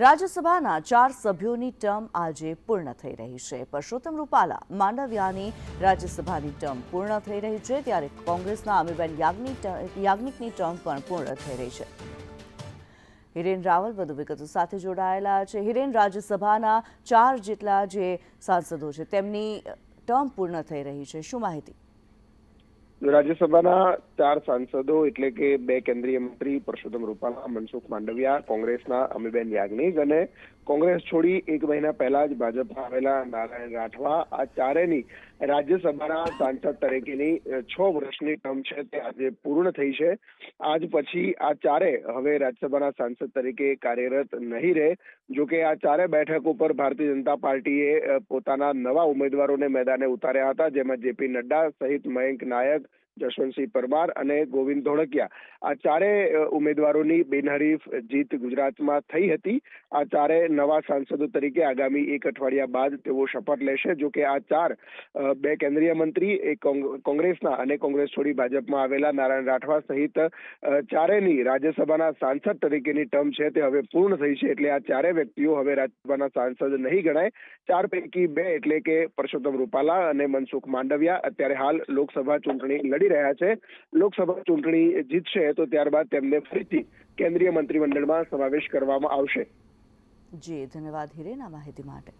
રાજ્યસભાના ચાર સભ્યોની ટર્મ આજે પૂર્ણ થઈ રહી છે. પરસોત્તમ રૂપાલા માંડવિયાની રાજ્યસભાની ટર્મ પૂર્ણ થઈ રહી છે, ત્યારે કોંગ્રેસના અમીબેન યાજ્ઞિક યાજ્ઞિકની ટર્મ પણ પૂર્ણ થઈ રહી છે. હિરેન રાવલ વધુ વિગતો સાથે જોડાયેલા છે. હિરેન, રાજ્યસભાના ચાર જેટલા જે સાંસદો છે, તેમની ટર્મ પૂર્ણ થઈ રહી છે. શું માહિતી? રાજ્યસભાના ચાર સાંસદો એટલે કે બે કેન્દ્રીય મંત્રી પરસોત્તમ રૂપાલા, મનસુખ માંડવિયા, કોંગ્રેસના અમીબેન યાજ્ઞિક અને કોંગ્રેસ છોડી એક મહિના પહેલા જ ભાજપમાં આવેલા નારાયણ રાઠવા. આ ચારેની રાજ્યસભાના સાંસદ તરીકેની છ વર્ષની ટર્મ છે તે આજે પૂર્ણ થઈ છે. આજ પછી આ ચારે હવે રાજ્યસભાના સાંસદ તરીકે કાર્યરત નહીં રહે. જોકે આ ચારે બેઠક ઉપર ભારતીય જનતા પાર્ટીએ પોતાના નવા ઉમેદવારોને મેદાને ઉતાર્યા હતા, જેમાં જેપી નડ્ડા સહિત મયંક નાયક જશવંતસિંહ પરમાર અને ગોવિંદ ધોળકિયા. આ ચારે ઉમેદવારોની બિનહરીફ જીત ગુજરાતમાં થઈ હતી. આ ચારે નવા સાંસદો તરીકે આગામી એક અઠવાડિયા બાદ તેઓ શપથ લેશે, જો કે આ ચાર બે કેન્દ્રીય મંત્રી એક કોંગ્રેસના અને કોંગ્રેસ છોડી ભાજપમાં આવેલા નારાયણ રાઠવા સહિત ચારેની રાજ્યસભાના સાંસદ તરીકેની ટર્મ છે તે હવે પૂર્ણ થઈ છે, એટલે આ ચારે વ્યક્તિઓ હવે રાજ્યસભાના સાંસદ નહીં ગણાય. ચાર પૈકી બે એટલે કે પરસોત્તમ રૂપાલા અને મનસુખ માંડવિયા. અત્યારે હાલ લોકસભા ચૂંટણી લડી રહ્યા છે. લોકસભા ચૂંટણી જીતશે તો ત્યારબાદ તેમને ફરીથી કેન્દ્રીય મંત્રીમંડળમાં સમાવેશ કરવામાં આવશે. જી, ધન્યવાદ હિરેન માહિતી માટે.